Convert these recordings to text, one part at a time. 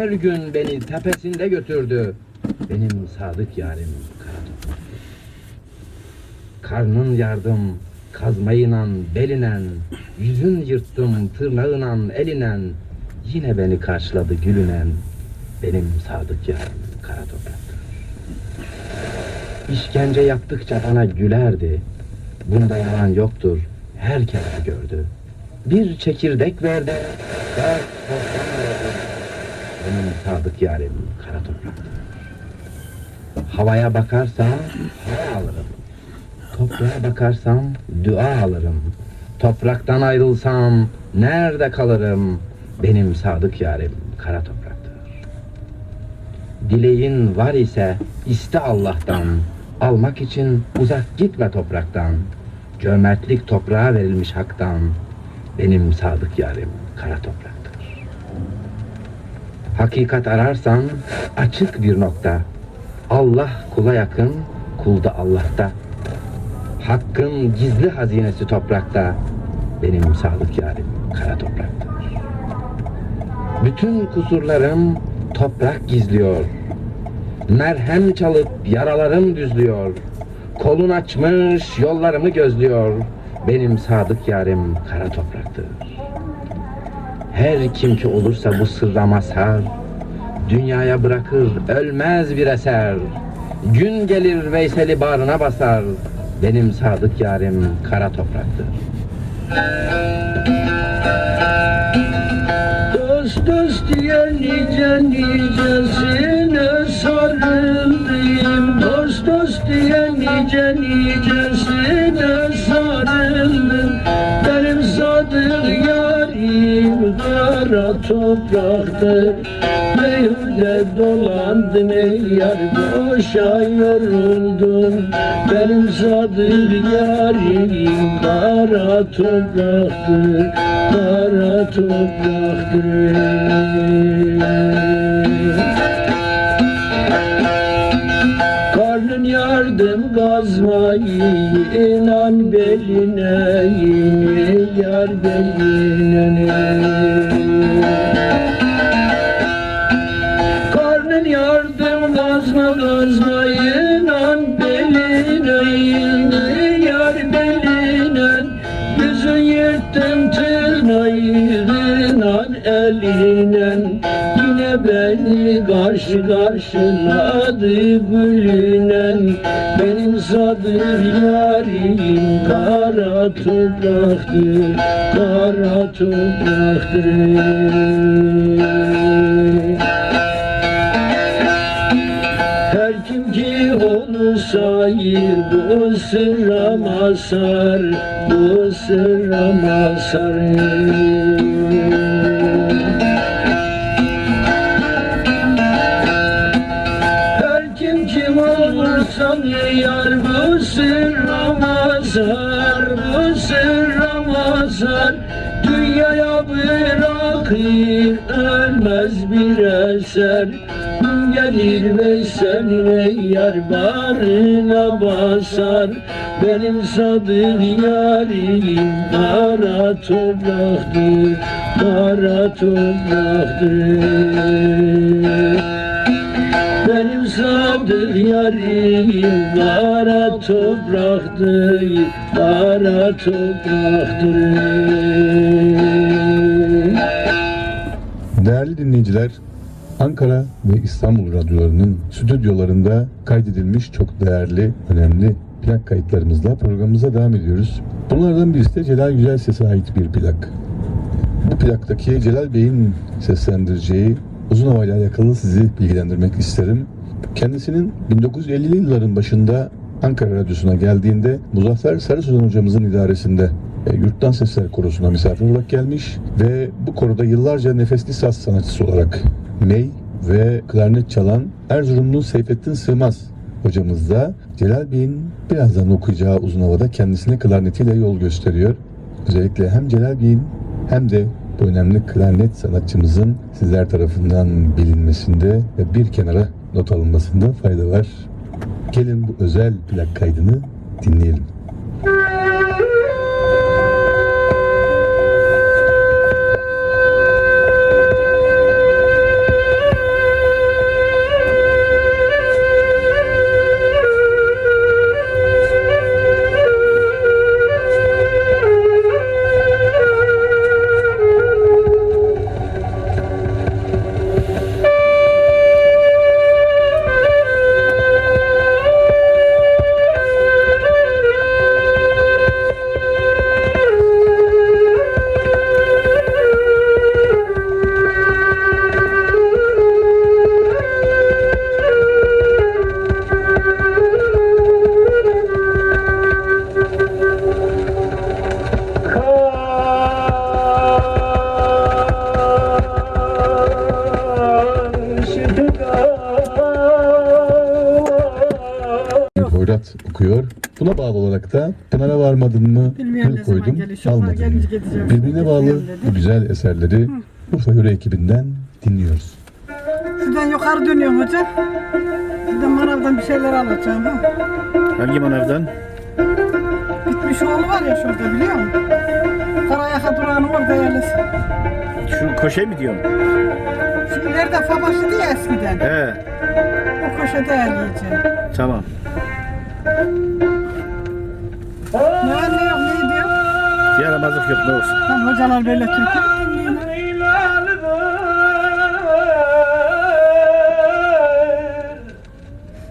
Her gün beni tepesinde götürdü. Benim sadık yarim kara. Karnın yardım kazmayla belinen, yüzün yırttım tırnağıyla elinen, yine beni karşıladı gülünen, benim sadık yarim kara. İşkence yaptıkça bana gülerdi, bunda yalan yoktur, herkes gördü. Bir çekirdek verdi, dert korktan Benim sadık yarim kara topraktır. Havaya bakarsam hava alırım. Toprağa bakarsam dua alırım. Topraktan ayrılsam nerede kalırım? Benim sadık yarim kara topraktır. Dileğin var ise iste Allah'tan. Almak için uzak gitme topraktan. Cömertlik toprağa verilmiş haktan. Benim sadık yarim kara topraktır. Hakikat ararsan açık bir nokta. Allah kula yakın, kul da Allah'ta. Hakkın gizli hazinesi toprakta. Benim sadık yarim kara topraktır. Bütün kusurlarım toprak gizliyor. Merhem çalıp yaralarım düzlüyor. Kolun açmış yollarımı gözlüyor. Benim sadık yarim kara topraktır. Her kim ki olursa bu sırra mazhar, dünyaya bırakır ölmez bir eser. Gün gelir Veysel'i bağrına basar, benim sadık yarim kara topraktır. Dost dost diye nice nicesine sarıldım Dost dost diye nice nicesine topraktır Meyhude dolandım ey yar boşa yoruldum Benim sadık yarim kara topraktır Kara topraktır yardım gazmayı inan beline yine yar beline Karnın yardım gazma gazma inan beline yine yar beline Yüzün yırttım tırnağıyla eline Yine beni karşı karşıladı gülünen Benim sadık yarim kara topraktır Kara onu sayır bu sırra masar Bu sırra masar yar bu sırra mazhar Bu sırra mazhar Dünyaya bırakır ölmez bir eser. Gelir ve seninle yar barına basar. Benim sadık yarim kara topraktır Kara topraktır benim sadık yarim kara topraktır, kara topraktır. Değerli dinleyiciler, Ankara ve İstanbul radyolarının stüdyolarında kaydedilmiş çok değerli, önemli plak kayıtlarımızla programımıza devam ediyoruz. Bunlardan birisi de Celal Güzel Ses'e ait bir plak. Bu plaktaki Celal Bey'in seslendireceği uzun havayla alakalı sizi bilgilendirmek isterim. Kendisinin 1950'li yılların başında Ankara Radyosu'na geldiğinde Muzaffer Sarısuzan hocamızın idaresinde e, Yurttan Sesler Korosu'na misafir olarak gelmiş ve bu koroda yıllarca nefesli saz sanatçısı olarak ney ve klarnet çalan Erzurumlu Seyfettin Sığmaz hocamız da Celal Bey'in birazdan okuyacağı uzun havada kendisine klarnetiyle yol gösteriyor. Özellikle hem Celal Bey'in hem de önemli klarnet sanatçımızın sizler tarafından bilinmesinde ve bir kenara not alınmasında fayda var. Gelin bu özel plak kaydını dinleyelim. Murat okuyor. Buna bağlı olarak da Pınar'a varmadın mı Bilmiyorum ne zaman koydum gelince gideceğim. Birbirine bağlı bu güzel eserleri Urfa Yöre ekibinden dinliyoruz. Şuradan yukarı dönüyorum hocam. Şuradan manavdan bir şeyler alacağım. Ha. Hangi manavdan? Bitmiş oğlu var ya şurada biliyor musun? Karayaka durağının orada yerlesin. Şu koşe mi diyorsun? Şu ileride fabaşıydı ya eskiden. He, O köşede yerleyeceğim. tamam. Ne var ne yok ne diyor? Yaramazlık yok ne olsun. Lan hocalar böyle türkü?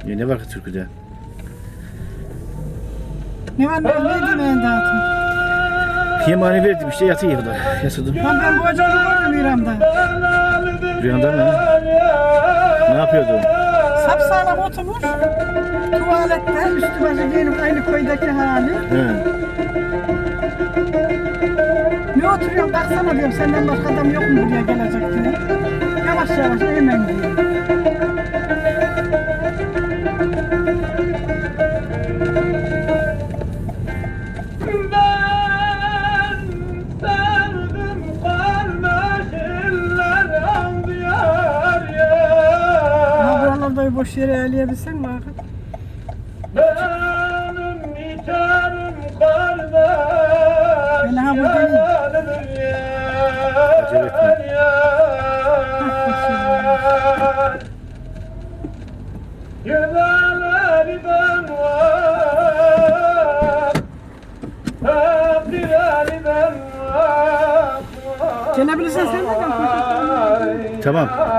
Ya ne var ki türküde? Ne var ne ne demeyin dağıtın. Piyemani verdim işte yatıyor burada. Yatırdım. Lan ben bu hocaları gördüm İran'da. Rüyanda mı? Ne yapıyordu? Sapsağlam oturmuş. Tuvalette üstü başı giyinip aynı koydaki hali. He. Ne oturuyorsun kalksana diyorum senden başka adam yok mu buraya gelecek diye. Yavaş yavaş hemen diyor. Bir boş yere eleyebilsen mi bakın? Ben ha buradayım. Acele etme. Gelebilirsen sen de. Tamam.